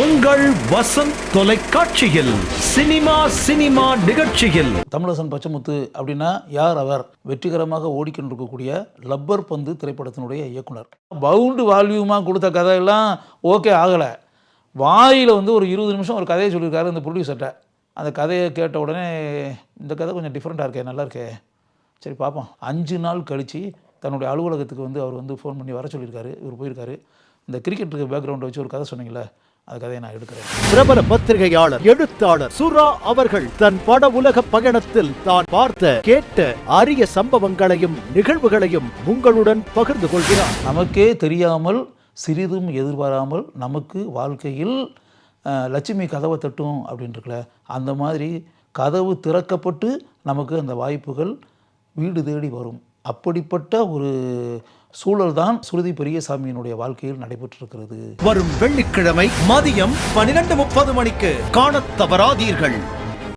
உங்கள் வசந்த் தொலைக்காட்சியில் cinema cinema நிகழ்ச்சியில். தமிழரசன் பச்சமுத்து அப்படின்னா யார் அவர்? வெற்றிகரமாக ஓடிக்கொண்டிருக்கக்கூடிய லப்பர் பந்து திரைப்படத்தினுடைய இயக்குனர். பவுண்டு வால்யூமாக கொடுத்த கதையெல்லாம் ஓகே ஆகலை. வாயில் வந்து ஒரு இருபது நிமிஷம் ஒரு கதையை சொல்லியிருக்காரு இந்த ப்ரொடியூசர்கிட்ட அந்த கதையை கேட்ட உடனே இந்த கதை கொஞ்சம் டிஃப்ரெண்ட்டாக இருக்கே நல்லா இருக்கே. சரி பார்ப்போம். அஞ்சு நாள் கழித்து தன்னுடைய அலுவலகத்துக்கு வந்து அவர் வந்து ஃபோன் பண்ணி வர சொல்லியிருக்காரு இவர் போயிருக்காரு. இந்த கிரிக்கெட்டுக்கு பேக்ரவுண்டை வச்சு ஒரு கதை சொன்னீங்களே அந்த கதையை நான் எடுக்கிறேன். பிரபல பத்திரிகையாளர் எழுத்தாளர் சுரா அவர்கள் தன் பட உலக பயணத்தில் தான் பார்த்த கேட்ட அரிய சம்பவங்களையும் நிகழ்வுகளையும் உங்களுடன் பகிர்ந்து கொள்கிறார். நமக்கே தெரியாமல் சிறிதும் எதிர்பாராமல் நமக்கு வாழ்க்கையில் லட்சுமி கதவை தட்டும் அப்படின்ட்டுருக்குல அந்த மாதிரி கதவு திறக்கப்பட்டு நமக்கு அந்த வாய்ப்புகள் வீடு தேடி வரும். அப்படிப்பட்ட ஒரு சூழல் தான் சுருதி பெரியசாமியினுடைய வாழ்க்கையில் நடைபெற்றிருக்கிறது. வரும் வெள்ளிக்கிழமை மதியம் பனிரெண்டு முப்பது மணிக்கு காண தவறாதீர்கள்.